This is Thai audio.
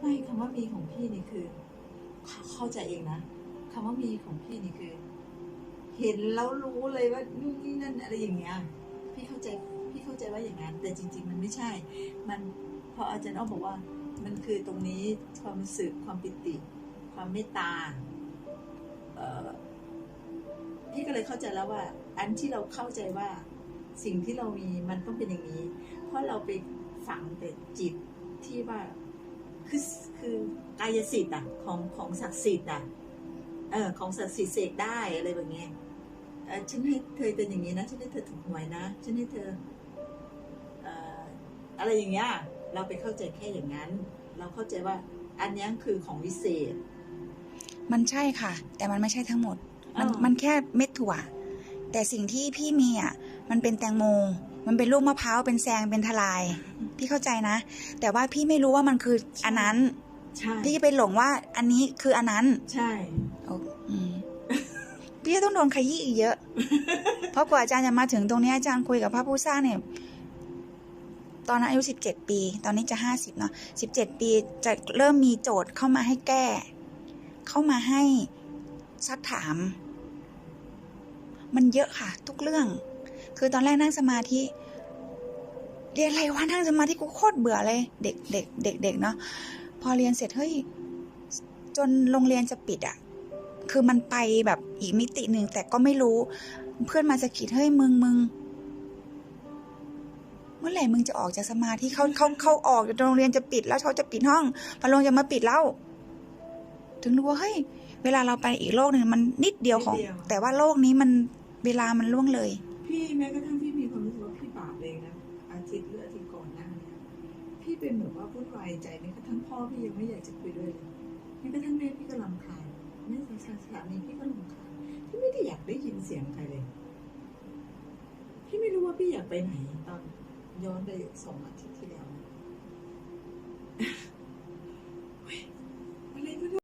ไม่คำว่ามีของพี่นี่คือ เข้าใจเองนะคำว่ามีของพี่นี่คือ เห็นแล้วรู้เลยว่านู่นนี่นั่นอะไรอย่างเงี้ยพี่เข้าใจพี่เข้าใจว่าอย่างนั้น แต่จริง ๆ มันไม่ใช่ มันพออาจารย์อ้อมบอกว่า มันคือตรงนี้ความรู้สึกความปิติ ความเมตตาพี่ก็เลยเข้าใจแล้วว่า อันที่เราเข้าใจว่าสิ่งที่เรามีมันต้องเป็นอย่างนี้ เพราะเราไปฝังแต่จิตที่ว่า คือคือกายสิทธิ์อะของของศักดิ์สิทธิ์อะเออของศักดิ์สิทธิ์เสกได้อะไรแบบเนี้ยเออฉันให้เธอเป็นอย่างนี้นะฉันให้เธอถูกหวยนะฉันให้เธอเอ่ออะไรอย่างเงี้ยเราไปเข้าใจแค่อย่างนั้น เราเข้าใจว่าอันเนี้ยคือของวิเศษ มันใช่ค่ะ แต่มันไม่ใช่ทั้งหมด มันอ้าวมันแค่เม็ดถั่ว แต่สิ่งที่พี่มีอะมันเป็นแตงโม มันเป็นลูกมะพร้าวเป็นแซงเป็นทลาย พี่เข้าใจนะ แต่ว่าพี่ไม่รู้ว่ามันคืออันนั้นใช่พี่ไปหลงว่าอันนี้คืออันนั้น ใช่โอ้อืมพี่จะต้องโดนขยี้อีกเยอะ เพราะกว่าอาจารย์จะมาถึงตรงนี้อาจารย์คุยกับพระผู้สร้างเนี่ยตอนนั้นอายุสิบเจ็ดปี ตอนนี้จะห้าสิบเนาะสิบเจ็ดปีจะเริ่มมีโจทย์เข้ามาให้แก้ เข้ามาให้ซักถาม มันเยอะค่ะ ทุกเรื่อง คือตอนแรกนั่งสมาธิ เรียนอะไรวะนั่งสมาธิกูโคตรเบื่อเลย เด็กเด็กเด็กเด็กเนาะพอเรียนเสร็จเฮ้ยจนโรงเรียนจะปิดอะคือมันไปแบบอีกมิติหนึ่งแต่ก็ไม่รู้ เพื่อนมาสะกิดเฮ้ยมึงมึงเมื่อไหร่มึงจะออกจากสมาธิเขาเขาเขาออกจากโรงเรียนจะปิดแล้วเขาจะปิดห้องพอโรงจะมาปิดแล้ว ถึงรู้ว่าเฮ้ยเวลาเราไปอีกโลกหนึ่งมันนิดเดียวของนิดเดียวแต่ว่าโลกนี้มันเวลามันล่วงเลย พี่แม้กระทั่งพี่มีความรู้สึกว่าพี่บาปเลยนะอาทิตย์หรืออาทิตย์ก่อนหน้าเนี่ยพี่เป็นแบบว่าพุ่นวายใจแม้กระทั่งพ่อพี่ยังไม่อยากจะคุยด้วยเลยแม้กระทั่งแม่พี่ก็ลำคาญแม่สาสามีพี่ก็ลำคาญพี่ไม่ได้อยากได้ยินเสียงใครเลยพี่ไม่รู้ว่าพี่อยากไปไหนตอนย้อนไปสองอาทิตย์ที่แล้วนะ